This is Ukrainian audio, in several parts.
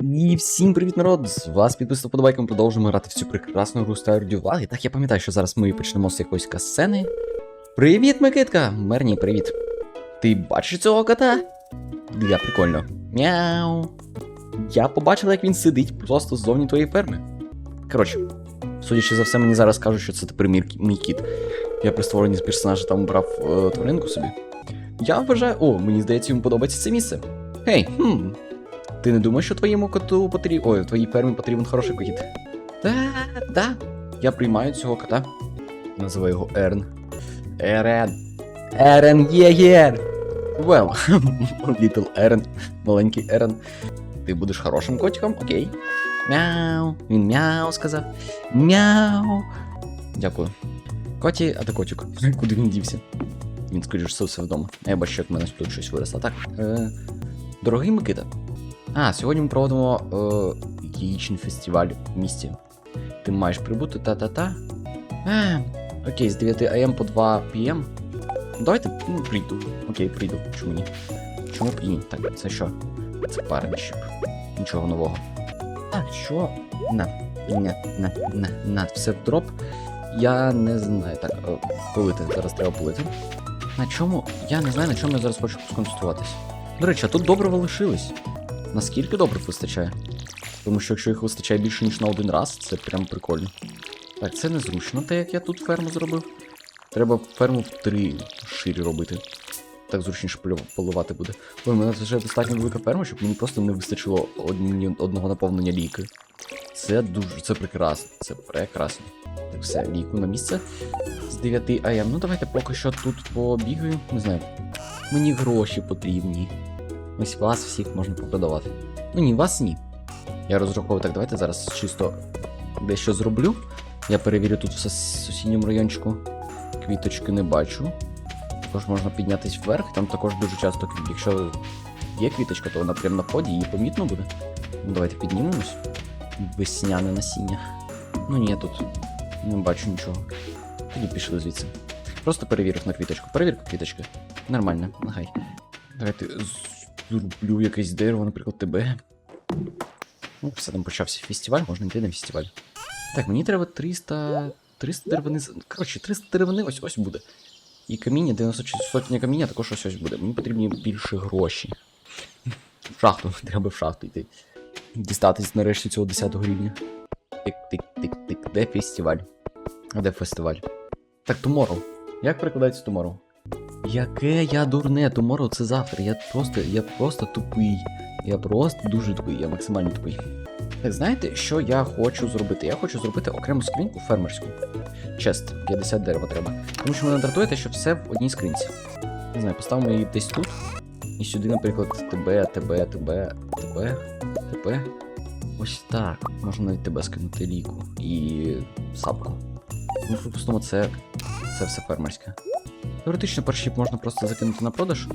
І всім привіт, народ! З вас підписано подобайком, продовжуємо грати в цю прекрасну гру Stardew Valley. Так, я пам'ятаю, що зараз ми почнемо з якоїсь касцени. Привіт, Микитка! Мерні, привіт. Ти бачиш цього кота? Я прикольно. Мяу. Я побачила, як він сидить просто ззовні твоєї ферми. Коротше, судячи за все, мені зараз кажуть, що це тепер мій, кіт. Я при створенні персонажа там брав е, тваринку собі. Я вважаю. О, мені здається, йому подобається це місце. Гей, хм, ти не думаєш, що твоєму коту потрібен. Ой, твоїй фермі потрібен хороший кіт? Та, да. Я приймаю цього кота. Називаю його Ерн. Ерен. Ерен Єгер. Well, little Ерен. Маленький Ерен. Ти будеш хорошим котиком, окей. Мяу. Він мяу сказав. Мяу. Дякую. Коті, а ти котик. Куди він дівся? Він, скоріш все вдома. Я бачу, як в мене тут щось виросло. Так. Е, дорогий Микита. А, сьогодні ми проводимо е, яєчний фестиваль в місті. Ти маєш прибути та-та-та. А, окей, з 9 АМ по 2 ПМ. Давайте ну, прийду. Окей, прийду. Чому ні? Чому б ні? Так, це що? Це паренщик. Нічого нового. Так, що? На, на, на, на, на, все в дроп. Я не знаю. Так, е, полити. Зараз треба полити. На чому? Я не знаю, на чому я зараз хочу сконцентруватись. До речі, а тут добриво лишились. Наскільки добрив вистачає? Тому що якщо їх вистачає більше, ніж на один раз, це прям прикольно. Так, це незручно, те, як я тут ферму зробив. Треба ферму в три ширі робити. Так зручніше поливати буде. Ой, у мене вже достатньо велика ферма, щоб мені просто не вистачило одні, одного наповнення ліки. Це дуже це прекрасно. Це прекрасно. Так, все, ліку на місце. З 9 АМ. Ну давайте поки що тут побігаю. Не знаю. Мені гроші потрібні. Ось вас всіх можна попродавати. Ну ні, вас ні. Я розраховую так, давайте зараз чисто дещо зроблю. Я перевірю тут в сусідньому райончику. Квіточки не бачу. Також можна піднятись вверх, там також дуже часто, квіт- якщо є квіточка, то вона прямо на вході, її помітно буде. Ну, давайте піднімемось. Весняне насіння. Ну ні, тут не бачу нічого. Тоді пішли звідси. Просто перевірив на квіточку. Перевірка квіточки. Нормально, нехай. Давайте зроблю якесь дерево, наприклад, тебе. Ну, все там почався фестиваль, можна йти на фестиваль. Так, мені треба 300. 300 деревини. Коротше, 300 деревини ось ось буде. І каміння, 96 сотня каміння також ось ось буде. Мені потрібні більше гроші. В шахту, треба в шахту йти. Дістатись нарешті цього 10 рівня. Тик-тик-тик-тик. Де фестиваль? А де фестиваль? Так, tomorrow. Як перекладається tomorrow? Яке я дурне, tomorrow це завтра. Я просто, я просто тупий. Я просто дуже тупий, я максимально тупий. Знаєте, що я хочу зробити? Я хочу зробити окрему скриньку фермерську. Чест, 50 дерева треба. Тому що мене дратує те, що все в одній скринці. Не знаю, поставимо її десь тут. І сюди, наприклад, тебе, тебе, тебе, тебе, тебе. Ось так. Можна навіть тебе скинути ліку і сапку. Ну, припустимо, це, це все фермерське. Теоретично перший можна просто закинути на продаж.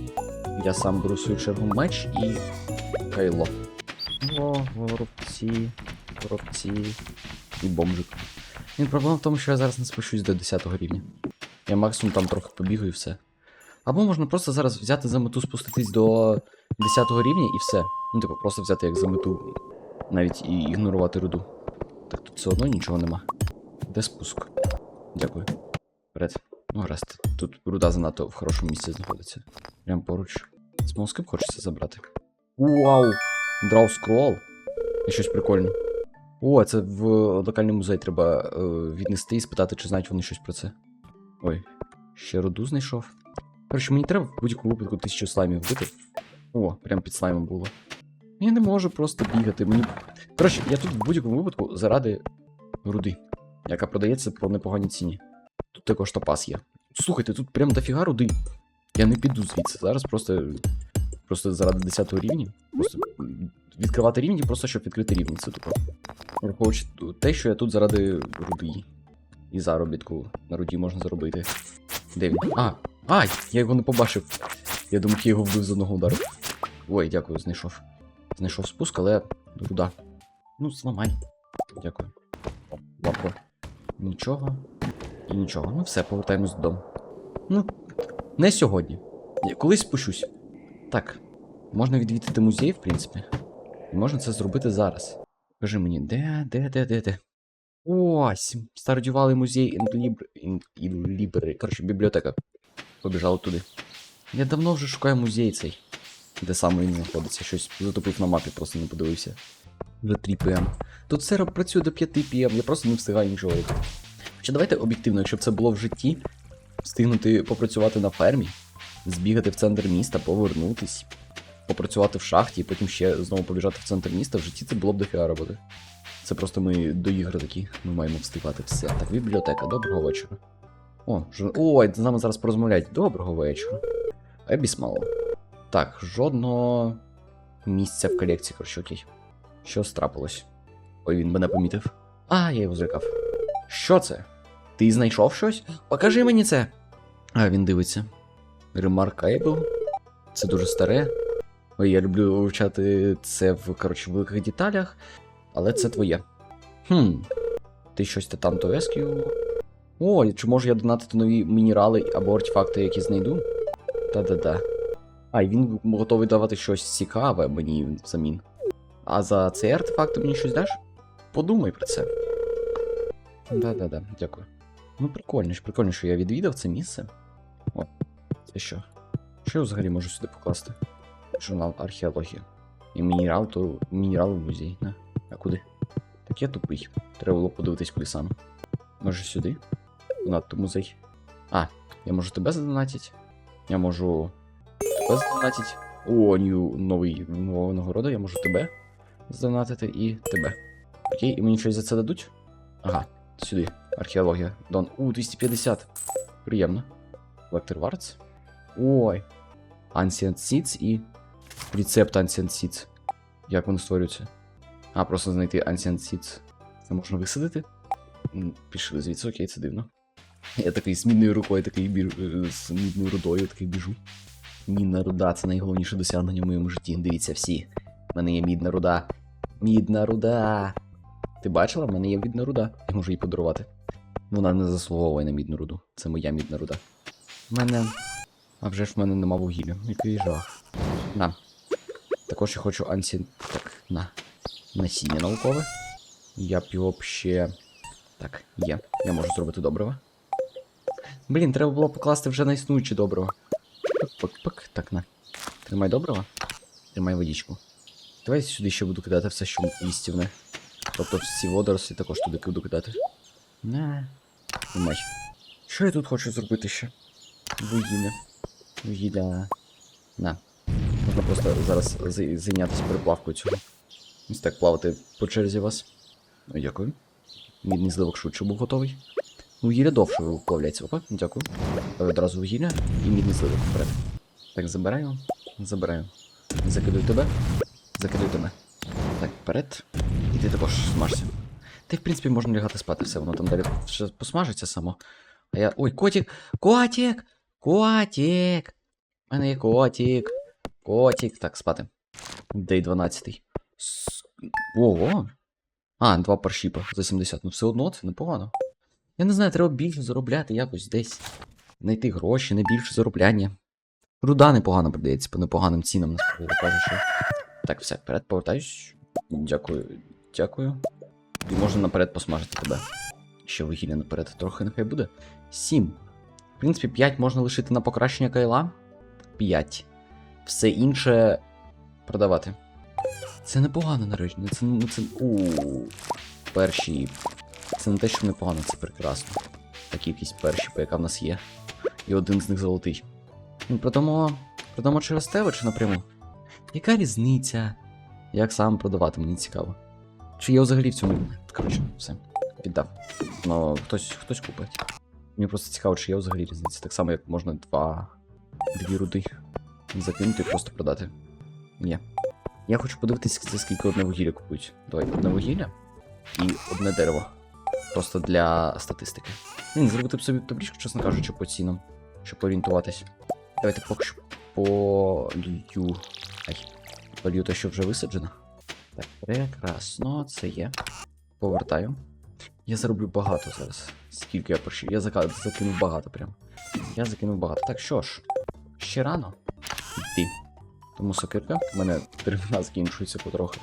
Я сам беру свою чергу меч і кайло. О, воробці, воробці і бомжик. Він проблема в тому, що я зараз не спущусь до 10 рівня. Я максимум там трохи побігаю і все. Або можна просто зараз взяти за мету спуститись до 10 рівня і все. Ну, типу, просто взяти як за мету навіть і ігнорувати руду. Так тут все одно нічого нема. Де спуск? Дякую. Вперед. Ну, гаразд. Тут руда занадто в хорошому місці знаходиться. Прям поруч. Смолскип хочеться забрати. Вау! Драу скрол. І щось прикольне. О, це в локальний музей треба е, віднести і спитати, чи знають вони щось про це. Ой, ще руду знайшов. Коротше, мені треба в будь-якому випадку тисячу слаймів вбити. О, прям під слаймом було. Я не можу просто бігати. Мені. Коротше, я тут в будь-якому випадку заради руди, яка продається по непоганій ціні. Тут також топаз є. Слухайте, тут прям дофіга руди. Я не піду звідси. Зараз просто. Просто заради 10 рівня. Просто відкривати рівні, просто щоб відкрити рівні. Це тупо. Враховуючи те, що я тут заради руди. І заробітку на руді можна заробити. Де він? А! Ай! Я його не побачив. Я думав, я його вбив з одного удару. Ой, дякую, знайшов. Знайшов спуск, але руда. Ну, зламай. Дякую. Лапко. Нічого. І нічого. Ну все, повертаємось додому. Ну, не сьогодні. Я колись спущусь. Так, можна відвідати музей, в принципі. І можна це зробити зараз. Кажи мені, де, де, де, де, де? Ось, стардювалий музей Інлібри. Інлібри. Коротше, бібліотека. Побіжали туди. Я давно вже шукаю музей цей. Де саме він знаходиться. Щось затопив на мапі, просто не подивився. Вже 3 пм. Тут все працює до 5 пм, я просто не встигаю нічого робити. Хоча давайте об'єктивно, якщо б це було в житті, встигнути попрацювати на фермі, збігати в центр міста, повернутись, попрацювати в шахті і потім ще знову побіжати в центр міста, в житті це було б дофіга роботи. Це просто ми до ігри такі, ми маємо встигати все. Так, бібліотека, доброго вечора. О, жо... Ой, з нами зараз порозмовляють. Доброго вечора. Ебіс мало. Так, жодного місця в колекції, коротше, окей. Що страпилось? Ой, він мене помітив. А, я його злякав. Що це? Ти знайшов щось? Покажи мені це. А, він дивиться. Remarkable. Це дуже старе. Ой, я люблю вивчати це в коротше, великих деталях, але це твоє. Хм. Ти щось та там то. О, чи можу я донатити нові мінерали або артефакти, які знайду? Та-да-да. А, і він готовий давати щось цікаве мені взамін. А за цей артефакт ти мені щось даш? Подумай про це. Да-да-да, дякую. Ну, прикольно прикольно, що я відвідав це місце. О, це що? Що я взагалі можу сюди покласти? Журнал археології. І мінерал, то мінерал в музей. На. А куди? Так я тупий. Треба було подивитись куди саме. Може сюди? Надто музей. А, я можу тебе задонатити. Я можу тебе задонатити. О, нью, новий нова нагорода, я можу тебе задонатити і тебе. Окей, і мені щось за це дадуть? Ага, сюди. Археологія. Дон. У, 250. Приємно. Lector Warts. Ой. Ancient Seeds і. Рецепт Ancient Seeds. Як вони створюються? А, просто знайти Ancient Seeds. Це можна висадити? Пішли звідси, окей, це дивно. Я такий з рукою, такий біж... е, з мідною рудою такий біжу. Мідна руда це найголовніше досягнення в моєму житті. Дивіться всі. В мене є мідна руда. Мідна руда. Ти бачила? В мене є мідна руда. Я можу її подарувати. Вона не заслуговує на мідну руду. Це моя мідна руда. В мене. А вже ж в мене нема вугілля. Який жах. На. Також я хочу ансі. Так, на. Насіння наукове. Я б його ще. Так, є. Я можу зробити добриво. Блін, треба було покласти вже на існуюче добриво. Пик-пик-пик. Так, на. Тримай добриво. Тримай водичку. Давай сюди ще буду кидати все, що їстівне. Тобто всі водорослі також туди буду кидати. На. Тримай. Що я тут хочу зробити ще? Вугілля. Вугілля. На. Можна просто зараз зайнятися переплавкою цього. Ось так плавати по черзі вас. Ну, дякую. Мідний зливок швидше був готовий. Вугілля довше виплавляється. Опа, дякую. Одразу вугілля і мідний зливок вперед. Так, забираю. Забираю. Закидаю тебе. Закидаю тебе. Так, вперед. І ти також смажся. Ти, в принципі, можна лягати спати, все, воно там далі посмажиться само. А я. Ой, котик! Котик! Котик! У мене є котик. Котик. Так, спати. Дей 12. С... Ого. А, два паршіпа за 70. Ну все одно це непогано. Я не знаю, треба більше заробляти якось десь. Знайти гроші, не більше заробляння. Руда непогано продається по непоганим цінам, насправді кажучи. Так, все, вперед повертаюсь. Дякую. Дякую. І можна наперед посмажити тебе. Ще вугілля наперед трохи нехай буде. 7. В принципі, 5 можна лишити на покращення кайла. 5. Все інше продавати. Це непогано, нарешті. Ну, Це, ну, це. У перші. Це не те, що непогано, це прекрасно. Такі якісь перші, по яка в нас є. І один з них золотий. Ну, продамо. Продамо через тебе чи напряму? Яка різниця? Як сам продавати, мені цікаво. Чи є взагалі в цьому. Коротше, все. Віддав. Ну, хтось, хтось купить. Мені просто цікаво, чи є взагалі різниця. Так само, як можна два. Дві руди закинути і просто продати. Є. Я хочу подивитися, скільки одне вугілля купують. Давай, одне вугілля і одне дерево. Просто для статистики. Блін, зробити б собі табличку, чесно кажучи, по цінам, щоб орієнтуватись. Давайте поки що полью. Ай, полью те, що вже висаджено. Так, прекрасно, це є. Повертаю. Я зароблю багато зараз. Скільки я пошив? Я закинув багато прям. Я закинув багато. Так що ж, ще рано йти. Тому сокирка, в мене деревина закінчується потрохи.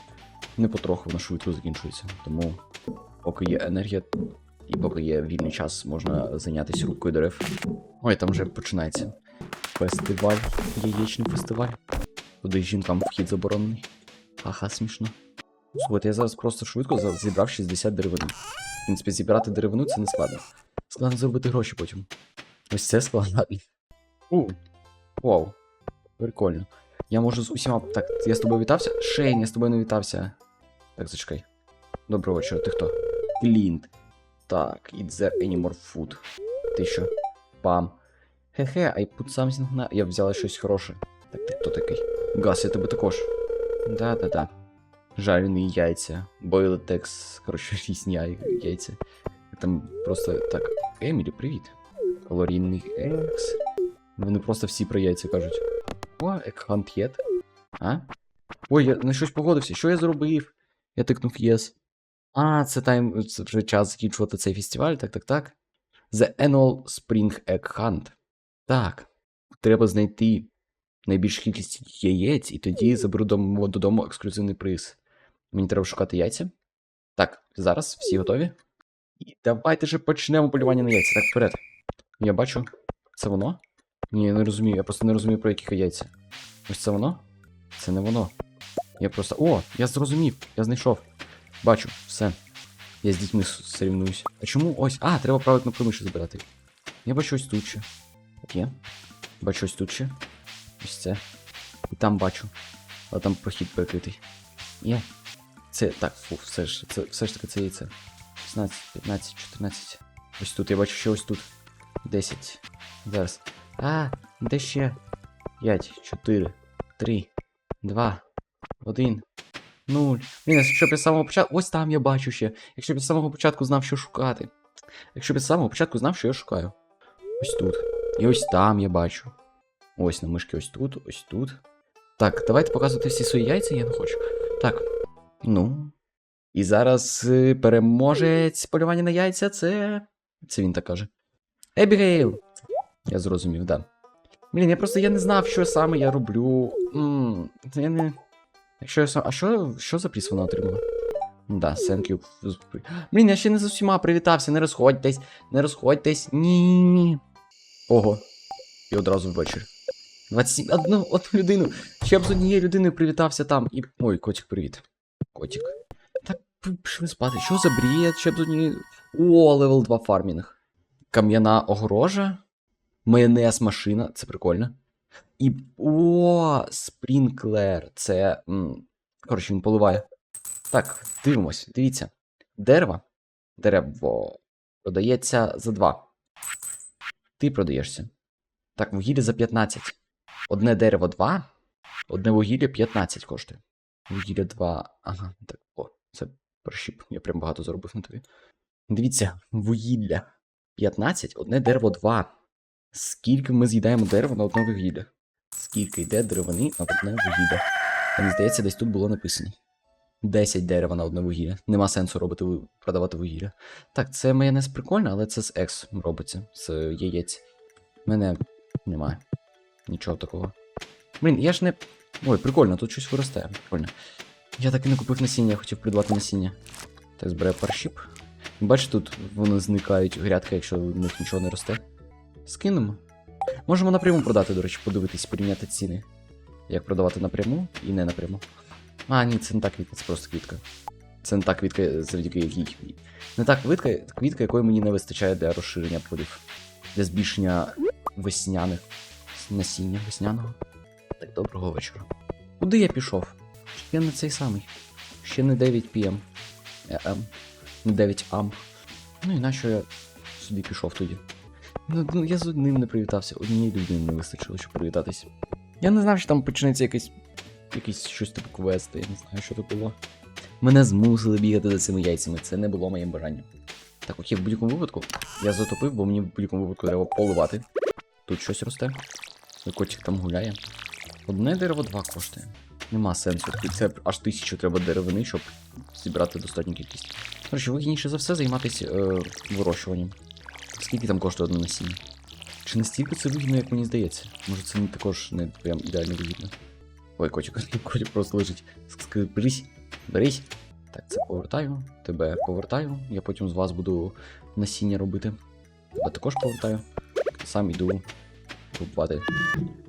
Не потроху воно швидко закінчується. Тому, поки є енергія і поки є вільний час, можна зайнятися рубкою дерев. Ой, там вже починається. Фестиваль, яєчний фестиваль. Куди жінкам вхід заборонений. Ха-ха, смішно. Слухайте, я зараз просто швидко за- зібрав 60 деревини. В принципі, зібрати деревину це не складно. Складно заробити гроші потім. Ось це складно. У. Вау. Прикольно. Я можу з усіма. Так, я з тобою вітався? Шейн, я з тобою не вітався. Так, зачекай. Доброго вечора, ти хто? Клінт. Так, eat there any more food. Ти що? Пам. Хе-хе, I put something на. Я взяла щось хороше. Так, ти хто такий? Газ, я тебе також. Да-да-да. Жарені яйця. Eggs. Коротше, різні яй- яйця. Там просто так. Емілі, привіт. Калорійний екс. Вони просто всі про яйця кажуть. О, екхант єд. А? Ой, я на щось погодився. Що я зробив? Я тикнув єс. А, це тайм. Це вже час закінчувати цей фестиваль. Так, так, так. The Annual Spring Egg Hunt. Так. Треба знайти найбільшу кількість яєць, і тоді заберу додому ексклюзивний приз. Мені треба шукати яйця. Так, зараз всі готові? І давайте же почнемо полювання на яйця. Так, вперед. Я бачу. Це воно? Ні, я не розумію. Я просто не розумію, про яких яйця. Ось це воно? Це не воно. Я просто. О, я зрозумів, я знайшов. Бачу, все. Я з дітьми с- сорівнуюсь. А чому ось? А, треба правильно миші збирати. Я бачу ось тут ще. Є. Бачу ось тут ще. Ось це. І там бачу. А там прохід перекритий. Є. Це. Так, фу, все ж. Це все ж таки це яйце. 16, 15, 14. Ось тут, я бачу ще ось тут. 10. Зараз. А, де ще? 5, 4, 3, 2, 1, 0. Блін, якщо б я з самого початку. Ось там я бачу ще. Якщо б я з самого початку знав, що шукати. Якщо б я з самого початку знав, що я шукаю. Ось тут. І ось там я бачу. Ось на мишки ось тут, ось тут. Так, давайте показувати всі свої яйця, я не хочу. Так. Ну. І зараз е, переможець полювання на яйця це. Це він так каже. Ебігейл! Я зрозумів, да. Блін, я просто я не знав, що саме я роблю. М, я не. Якщо я сам. А що, що за приз вона отримала? Да, thank you. Блін, я ще не з усіма привітався, не розходьтесь, не розходьтесь. Ні. Ого. І одразу ввечері. 27. Одну, одну людину. Ще б з однією людиною привітався там. І. Ой, котик, привіт. Котик. Так, пішли спати. Що за бред? Ще б з однією. О, левел 2 фармінг. Кам'яна огорожа. Майонез машина, це прикольно. І. О, спрінклер. Це. Коротше, він поливає. Так, дивимось, дивіться. Дерево. Дерево продається за 2. Ти продаєшся. Так, вугілля за 15. Одне дерево 2, одне вугілля 15 коштує. Вугілля 2. Ага, так. О, це прощіп. Я прям багато заробив на тобі. Дивіться, вугілля 15, одне дерево 2. Скільки ми з'їдаємо дерева на одне вугілля? Скільки йде деревини на одне вугілля? Мені здається, десь тут було написано. 10 дерева на одне вугілля. Нема сенсу робити продавати вугілля. Так, це майонез прикольно, але це з екс робиться, з яєць. Мене немає. Нічого такого. Блін, я ж не. Ой, прикольно, тут щось виростає. Прикольно. Я так і не купив насіння, я хотів придбати насіння. Так, збираю паршіп. Бачиш, тут вони зникають грядки, якщо в них нічого не росте. Скинемо. Можемо напряму продати, до речі, подивитись, порівняти ціни. Як продавати напряму і не напряму. А, ні, це не та квітка, це просто квітка. Це не та квітка, завдяки якій. Не та квітка, квітка, якої мені не вистачає для розширення полів. Для збільшення весняних насіння весняного. Так, доброго вечора. Куди я пішов? Ще не цей самий. Ще не 9 пм. ЕМ. Не 9 ам. Ну і нащо я собі пішов тоді? Ну, ну я з одним не привітався, однієї людини не вистачило, щоб привітатись. Я не знав, що там почнеться якийсь. якийсь щось типу квести, я не знаю, що це було. Мене змусили бігати за цими яйцями, це не було моїм бажанням. Так, окей, в будь-якому випадку я затопив, бо мені в будь-якому випадку треба поливати. Тут щось росте. Котик там гуляє. Одне дерево два коштує. Нема сенсу. І Це аж тисячу треба деревини, щоб зібрати достатню кількість. Короче, вигідніше за все займатися е, вирощуванням. Скільки там коштує одне насіння? Чи настільки це вигідно, як мені здається? Може це не також не прям ідеально вигідно. Ой, котик, котик просто лежить. Скажи, Берись. Так, це повертаю. Тебе повертаю. Я потім з вас буду насіння робити. Тебе також повертаю. Сам іду рубати.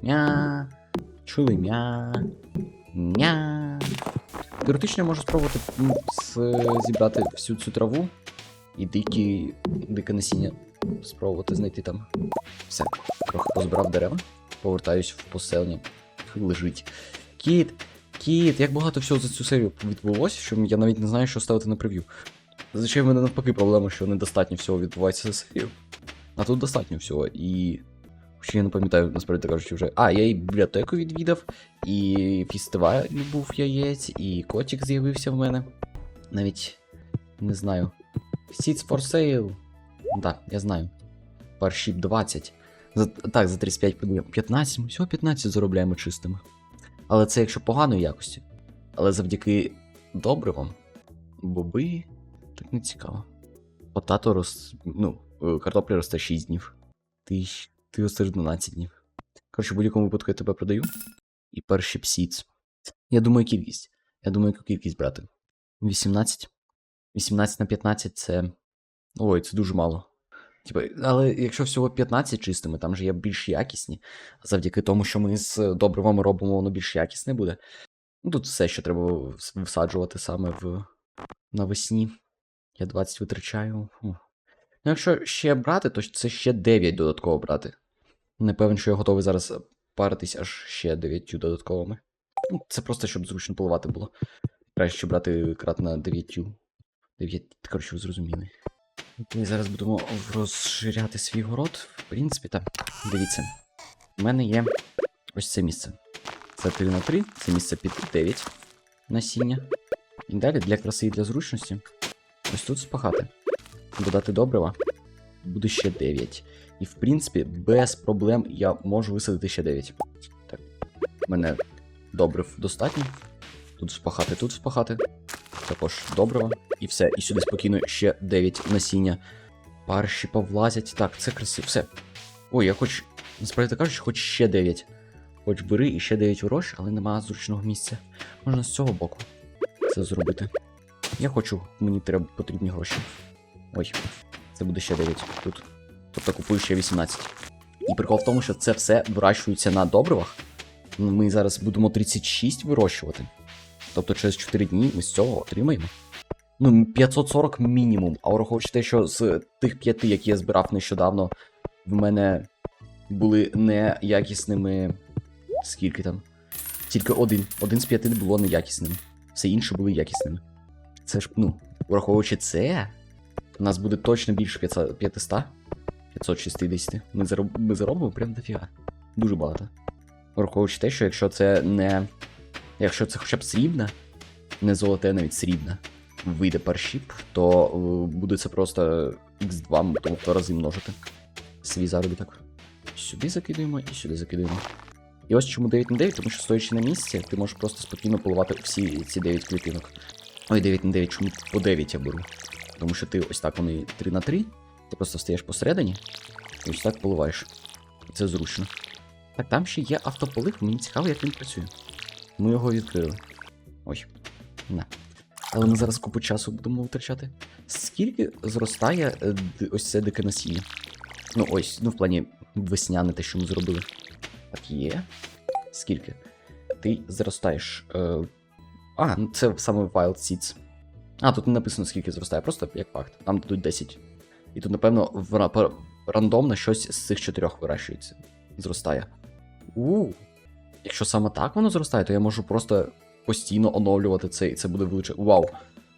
Мя. Чули мя. Мя. Теоретично я можу спробувати зібрати всю цю траву і дикі, дике насіння спробувати знайти там. Все, трохи позбирав дерева, повертаюсь в поселення. Лежить. Кіт, кіт, як багато всього за цю серію відбулося, що я навіть не знаю, що ставити на прев'ю. Зазвичай в мене навпаки проблема, що недостатньо всього відбувається за серію. А тут достатньо всього. І. Ще я не пам'ятаю, насправді кажучи, вже. А, я і бібліотеку відвідав, і фестиваль був яєць, і котик з'явився в мене. Навіть не знаю. Seeds for sale. Так, я знаю. Паршіп 20. За, так, за 35 подивимо. 15, ми всього 15 заробляємо чистими. Але це якщо поганої якості. Але завдяки добривам, боби так не цікаво. Потато рос... ну, е, картопля росте 6 днів. Ти, щ- ти ростеш 12 днів. Коротше, в будь-якому випадку я тебе продаю. І перші псіц. Я думаю, кількість. Я думаю, яку кількість брати. 18. 18 на 15 це. Ой, це дуже мало. Типа, але якщо всього 15 чистими, там же є більш якісні. Завдяки тому, що ми з добривами робимо, воно більш якісне буде. Ну, тут все, що треба вс- всаджувати саме в навесні. Я 20 витрачаю. Ну, якщо ще брати, то це ще 9 додатково брати. Не певен, що я готовий зараз паритись аж ще 9 додатковими. Ну, це просто щоб зручно поливати було. Краще брати кратно 9. 9, коротше, ви зрозуміли. Ми зараз будемо розширяти свій город. В принципі, так. Дивіться. У мене є ось це місце. Це 3 на 3, це місце під 9 насіння. І далі для краси і для зручності. Ось тут спахати. Додати добрива. Буде ще 9. І в принципі, без проблем я можу висадити ще 9. Так. Мене добрив достатньо. Тут спахати, тут спахати. Також добрива. І все. І сюди спокійно ще 9 насіння. Парші повлазять. Так, це красиво. Все. Ой, я хоч. Насправді кажучи, хоч ще 9. Хоч бери і ще 9 грош, але нема зручного місця. Можна з цього боку це зробити. Я хочу, мені треба потрібні гроші. Ой, це буде ще 9 тут. Тобто купую ще 18. І прикол в тому, що це все вирощується на добривах. Ми зараз будемо 36 вирощувати. Тобто через 4 дні ми з цього отримаємо. Ну, 540 мінімум. А враховуючи те, що з тих п'яти, які я збирав нещодавно, в мене були неякісними. Скільки там? Тільки один. Один з п'яти було неякісним. Все інше були якісними. Це ж, ну, враховуючи це, у нас буде точно більше 500, 500 560. Ми, зароб, ми заробимо прям дофіга. Дуже багато. Враховуючи те, що якщо це не. Якщо це хоча б срібна, не золоте, навіть срібна, вийде паршіп, то е, буде це просто x2, тому в два рази множити. Свій заробіток. Сюди закидуємо і сюди закидуємо. І ось чому 9 на 9, тому що стоячи на місці, ти можеш просто спокійно поливати всі ці 9 клітинок. Ой, 9 на 9, чому по 9 я беру? Тому що ти ось так вони 3 на 3, ти просто стаєш посередині і ось так поливаєш. Це зручно. Так, там ще є автополив, мені цікаво, як він працює. Ми його відкрили. Ой. На. Але ми зараз купу часу будемо витрачати. Скільки зростає е, ось це дике насіння? Ну ось, ну в плані весняне те, що ми зробили. Так є. Скільки? Ти зростаєш. Е... А, ну це саме Wild Seeds. А, тут не написано, скільки зростає, просто як факт. Там дадуть 10. І тут, напевно, в ра- рандомно щось з цих чотирьох вирощується. Зростає. У. Якщо саме так воно зростає, то я можу просто постійно оновлювати це, і це буде величе. Вау!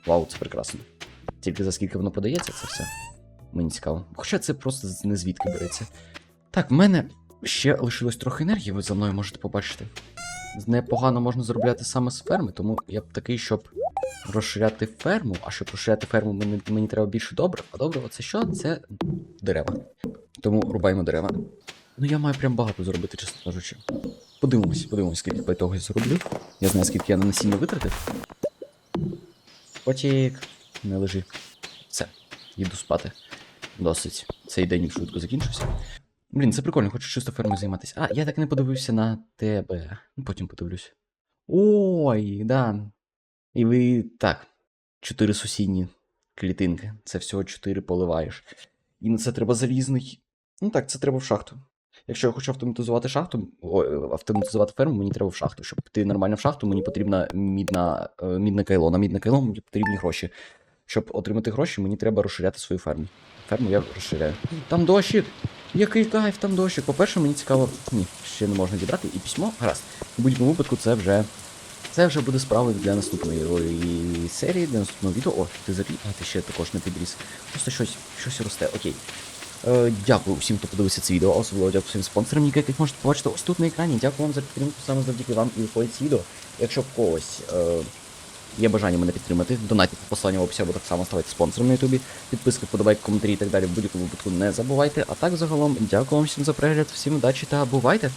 Вау, це прекрасно. Тільки за скільки воно продається, це все. Мені цікаво. Хоча це просто не звідки береться. Так, в мене ще лишилось трохи енергії, ви за мною можете побачити. Непогано можна заробляти саме з ферми, тому я б такий, щоб розширяти ферму, а щоб розширяти ферму, мені, мені треба більше добрив. А добриво це що? Це дерева. Тому рубаємо дерева. Ну я маю прям багато зробити, чесно кажучи. Подивимось, подивимось, скільки по ітогу я зроблю. Я знаю, скільки я на насіння витратив. Потік, не лежи. Все, їду спати. Досить. Цей день швидко закінчився. Блін, це прикольно, хочу чисто фермою займатися. А, я так не подивився на тебе. Ну, Потім подивлюсь. Ой, да. І ви так, чотири сусідні клітинки. Це всього чотири поливаєш. І на це треба залізний. Ну так, це треба в шахту. Якщо я хочу автоматизувати шахту, ой, автоматизувати ферму, мені треба в шахту. Щоб піти нормально в шахту, мені потрібна мідна, е, мідне кайло. На мідне кайло мені потрібні гроші. Щоб отримати гроші, мені треба розширяти свою ферму. Ферму я розширяю. Там дощик! Який кайф, там дощик. По-перше, мені цікаво. Ні, ще не можна зібрати. І письмо, гаразд. У будь-якому випадку це вже. Це вже буде справою для наступної серії, для наступного відео. О, ти забій, а ти ще також не підріс. Просто щось, щось росте. Окей. Е, дякую всім, хто подивився це відео, особливо дякую всім спонсорам, яких можете побачити ось тут на екрані. Дякую вам за підтримку, саме завдяки вам і виходить це відео. Якщо в когось е, є бажання мене підтримати, донатьте по в описі або так само ставайте спонсором на ютубі, підписки, вподобайки, коментарі і так далі. В будь-якому випадку не забувайте. А так загалом, дякую вам всім за перегляд, всім удачі та бувайте!